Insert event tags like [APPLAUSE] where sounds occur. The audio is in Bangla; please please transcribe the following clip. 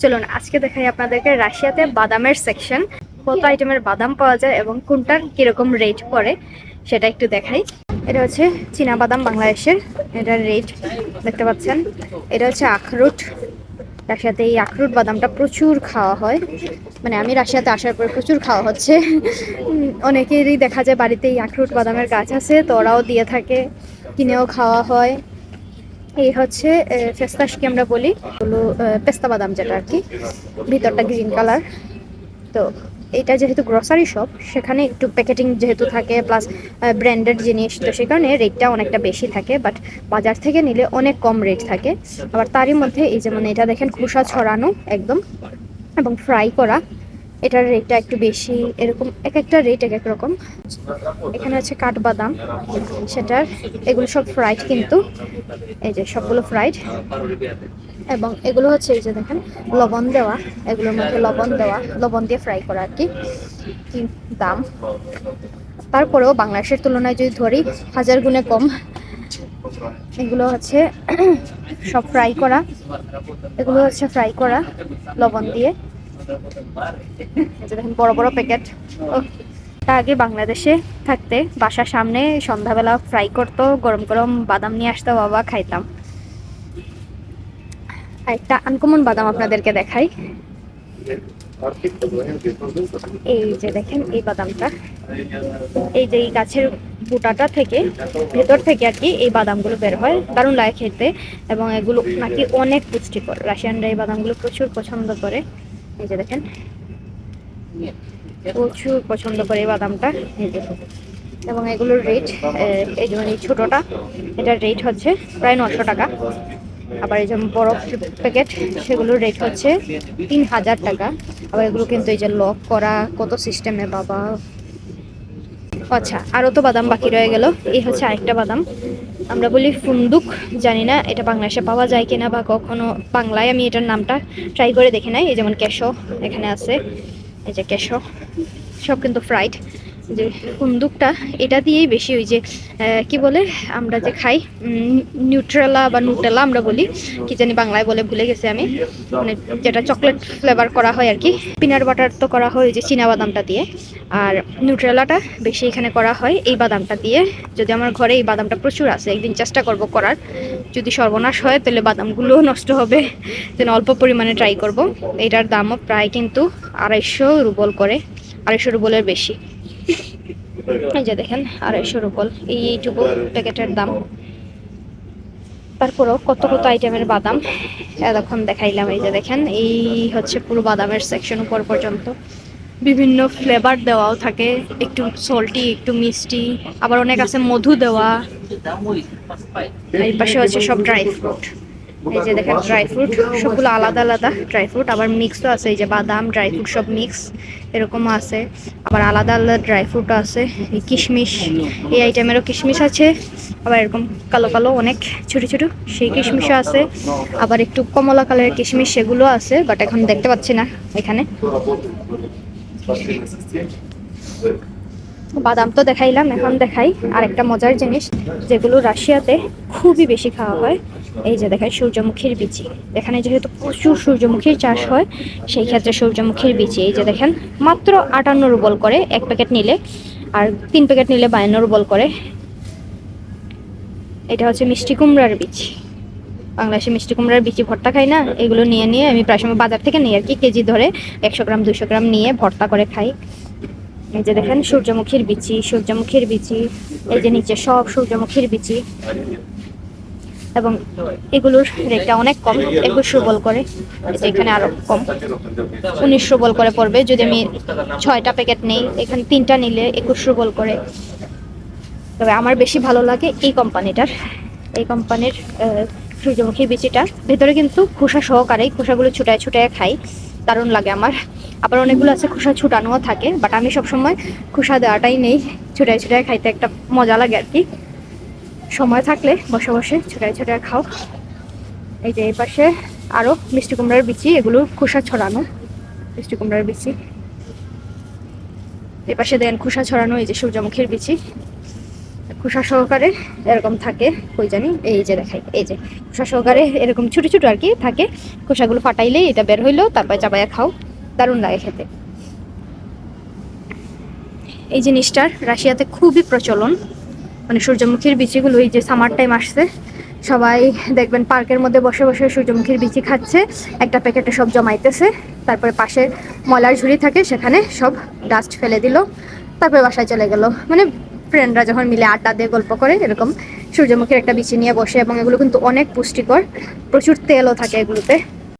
চলুন আজকে দেখাই আপনাদেরকে রাশিয়াতে বাদামের সেকশন কত আইটেমের বাদাম পাওয়া যায় এবং কোনটার কীরকম রেট পড়ে সেটা একটু দেখাই। এটা হচ্ছে চীনা বাদাম বাংলাদেশের এটার রেট দেখতে পাচ্ছেন। এটা হচ্ছে আখরুট। রাশিয়াতে এই আখরুট বাদামটা প্রচুর খাওয়া হয়। মানে আমি রাশিয়াতে আসার পরে প্রচুর খাওয়া হচ্ছে। অনেকেরই দেখা যায় বাড়িতে এই আখরুট বাদামের গাছ আছে তো ওরাও দিয়ে থাকে কিনেও খাওয়া হয়। এই হচ্ছে ফেস্তাশকে আমরা বলি। হলো পেস্তা বাদাম যেটা আর কি। ভিতরটা গ্রিন কালার তো এটা যেহেতু গ্রসারি শপ সেখানে একটু প্যাকেটিং যেহেতু থাকে প্লাস ব্র্যান্ডেড জিনিস, তো সে কারণে রেটটা অনেকটা বেশি থাকে বাট বাজার থেকে নিলে অনেক কম রেট থাকে। আবার তারই মধ্যে এই যেমন এটা দেখেন খোসা ছড়ানো, একদম। এবং ফ্রাই করা। এটার রেটটা একটু বেশি, এরকম এক একটা রেট এক এক রকম। এখানে আছে কাঠবাদাম, সেটার এগুলো সব ফ্রাইড কিন্তু। এই যে সবগুলো ফ্রাইড এবং এগুলো হচ্ছে এই যে দেখেন, লবণ দেওয়া, এগুলোর মধ্যে লবণ দেওয়া, লবণ দিয়ে ফ্রাই করা আর কি। দাম। তারপরেও বাংলাদেশের তুলনায় যদি ধরি, হাজার গুণে কম। এগুলো হচ্ছে [CLEARS THROAT] সব ফ্রাই করা। এগুলো হচ্ছে ফ্রাই করা, লবণ দিয়ে। দেখেন, বড় বড় প্যাকেট আগে বাংলাদেশে থাকতে, বাসার সামনে সন্ধ্যাবেলা ফ্রাই করতো, গরম গরম বাদাম নিয়ে আসতো, বাবা খাইতাম। একটা আনকমন বাদাম আপনাদেরকে দেখাই। এই যে দেখেন, এই বাদামটা। এই যে এই গাছের বুটাটা থেকে, ভেতর থেকে আর কি এই বাদামগুলো বের হয়, দারুণ লাগে খেতে। এবং এগুলো নাকি অনেক পুষ্টিকর। রাশিয়ানরা এই বাদামগুলো প্রচুর পছন্দ করে। এই যে দেখেন। প্রচুর পছন্দ করে বাদামটা। এই এবং এগুলোর রেট এই যেমন এই ছোটোটা, এটার রেট হচ্ছে প্রায় নশো টাকা। আবার এই যেমন বড় প্যাকেট সেগুলোর রেট হচ্ছে তিন হাজার টাকা। আবার এগুলো কিন্তু এই যে লক করা, কত সিস্টেমে বাবা। আচ্ছা আরও তো বাদাম বাকি রয়ে গেল। এই হচ্ছে আরেকটা বাদাম। আমরা বলি ফুন্দুক, জানি না এটা বাংলাদেশে পাওয়া যায় কিনা বা কখনো বাংলায় আমি এটার নামটা ট্রাই করে দেখে নাই, এই যেমন কেশো এখানে আছে, এই যে কেশো, সব কিন্তু ফ্রাইড যে কুন্দুকটা, এটা দিয়েই বেশি ওই যে কি বলে, আমরা যে খাই নিউট্রেলা বা নুটেলা আমরা বলি, কি জানি বাংলায় বলে ভুলে গেছি আমি মানে যেটা চকলেট ফ্লেভার করা হয় আর কি। পিনাট বাটার তো করা হয় যে চীনা বাদামটা দিয়ে, আর নিউট্রেলাটা বেশি এখানে করা হয় এই বাদামটা দিয়ে। যদি আমার ঘরে এই বাদামটা প্রচুর আছে, একদিন চেষ্টা করব করার। যদি সর্বনাশ হয়, তাহলে বাদামগুলো নষ্ট হবে, যেন অল্প পরিমাণে ট্রাই করব। এটার দামও প্রায় কিন্তু আড়াইশো রুবল করে, আড়াইশো রুবলের বেশি। [LAUGHS] এই যে দেখেন, আড়াইশো রুবল এই এইটুকু প্যাকেটের দাম। তারপরেও কত কত আইটেমের বাদাম। এতক্ষণ দেখাইলাম, এই যে দেখেন, এই হচ্ছে পুরো বাদামের সেকশন উপর পর্যন্ত। বিভিন্ন ফ্লেভার দেওয়াও থাকে, একটু সল্টি একটু মিষ্টি, আবার অনেক আছে মধু দেওয়া। এই পাশে হচ্ছে সব ড্রাই ফ্রুট এই যে দেখেন ড্রাই ফ্রুট সবগুলো আলাদা আলাদা ড্রাই ফ্রুট আবার মিক্সও আছে এই যে বাদাম ড্রাই ফ্রুট সব মিক্স এরকমও আছে। আবার আলাদা আলাদা ড্রাই ফ্রুট আছে এই কিশমিশ এই আইটেমেরও কিশমিশ আছে আবার এরকম কালো কালো অনেক ছোট ছোট সেই কিশমিশও আছে। আবার একটু কমলা কালারের কিশমিশ সেগুলো আছে বাট এখন দেখতে পাচ্ছি না এখানে। বাদাম তো দেখাইলাম এখন দেখাই আর একটা মজার জিনিস যেগুলো রাশিয়াতে খুবই বেশি খাওয়া হয়। এই যে দেখেন সূর্যমুখীর বিচি। এখানে যেহেতু প্রচুর সূর্যমুখীর চাষ হয়, সেই ক্ষেত্রে সূর্যমুখীর বিচি, এই যে দেখেন, মাত্র আটান্ন রুবল করে এক প্যাকেট নিলে, আর তিন প্যাকেট নিলে বায়ান্ন রুবল করে। এটা হচ্ছে মিষ্টি কুমড়ার বীজ বাংলাদেশে মিষ্টি কুমড়ার বিচি ভর্তা খাই না, এগুলো নিয়ে নিয়ে আমি প্রায় সময় বাজার থেকে নিই আর কি, কেজি ধরে একশো গ্রাম দুশো গ্রাম নিয়ে ভর্তা করে খাই। এই যে দেখেন সূর্যমুখীর বিচি সূর্যমুখীর বিচি, এই যে নিচে সব সূর্যমুখীর বিচি। এবং এগুলোর রেটটা অনেক কম একুশ রুবল করে, এখানে আরও কম। উনিশ রুবল করে পড়বে, যদি আমি ছয়টা প্যাকেট নেই, এখানে তিনটা নিলে একুশ রুবল করে। তবে আমার বেশি ভালো লাগে এই কোম্পানিটার। এই কোম্পানির সূর্যমুখী বিচিটা। ভেতরে কিন্তু খোসা সহকারে খোসাগুলো ছুটায় ছুটায় খাই, দারুণ লাগে আমার। আবার অনেকগুলো আছে খোসা ছুটানোও থাকে বাট আমি সবসময় খোসা দেওয়াটাই নেই, ছুটায় ছুটায় খাইতে একটা মজা লাগে আর কি। সময় থাকলে বসে বসে ছুটায় ছুটায় খাও। এই যে এই পাশে আরও মিষ্টি কুমড়ার বিচি, এগুলো খোসা ছড়ানো, মিষ্টি কুমড়ার বিচি। এই পাশে দেন খোসা ছড়ানো, এই যে সূর্যমুখীর বিচি। খোসা সহকারে এরকম থাকে, কই জানি, এই যে দেখাই, এই যে খোসা সহকারে এরকম ছোট ছোট আর কি থাকে। খোসাগুলো ফাটাইলেই এটা বের হইল, তারপরে চাবাইয়া খাও, দারুণ লাগে খেতে। এই জিনিসটার রাশিয়াতে খুবই প্রচলন। মানে সূর্যমুখীর বিচিগুলো এই যে সামার টাইম আসছে, সবাই দেখবেন পার্কের মধ্যে বসে বসে সূর্যমুখীর বিচি খাচ্ছে, একটা প্যাকেটে সব জমাইতেছে, তারপরে পাশে ময়লার ঝুড়ি থাকে, সেখানে সব ডাস্ট ফেলে দিল, তারপরে বাসায় চলে গেল। মানে ফ্রেন্ডরা যখন মিলে আড্ডা দিয়ে গল্প করে, এরকম সূর্যমুখীর একটা বিচি নিয়ে বসে, এবং এগুলো কিন্তু অনেক পুষ্টিকর, প্রচুর তেলও থাকে এগুলোতে।